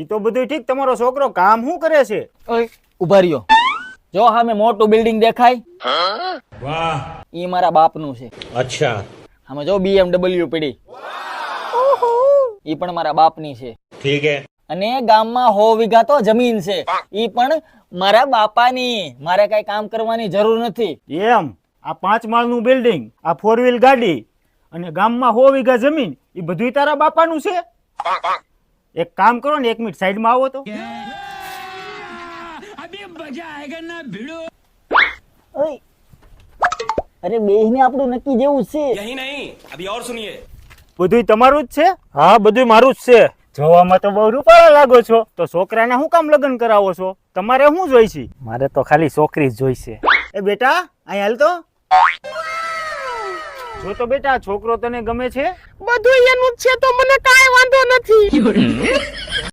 એ તો બધું ઠીક તમારો છોકરો કામ શું કરે છે? ઊભા રહ્યો. જો હામે મોટું બિલ્ડિંગ દેખાય. એ મારા બાપનું છે. અચ્છા. હામે જો BMW પડી. ઈ પણ મારા બાપની છે. ઠીક હે. અને ગામમાં હો વીઘા તો જમીન છે. એ પણ મારા બાપાની. મારે કઈ કામ કરવાની જરૂર નથી. એમ આ પાંચ માળનું બિલ્ડિંગ આ ફોર વ્હીલ ગાડી અને ગામમાં હો વીઘા જમીન એ બધું તારા બાપા નું છે? એક કામ કરો ને એક મિનિટ સાઈડમાં આવો તો. અરે બેહીને આપણું નક્કી જેવું છે. યહી નહીં અભી ઓર સુનિયે. બધું તમારું જ છે? હા બધું મારું જ છે. જોવામાં તો બહુ રૂપાળા લાગો છો. તો છોકરાને શું કામ લગ્ન કરાવો છો? તમારે શું જોઈશે? મારે તો ખાલી છોકરી જ જોઈશે. એ બેટા અહીં હાલ તો. જો તો બેટા છોકરો તને ગમે છે? બધું એનું જ છે તો મને કાંઈ વાંધો નથી. 有人。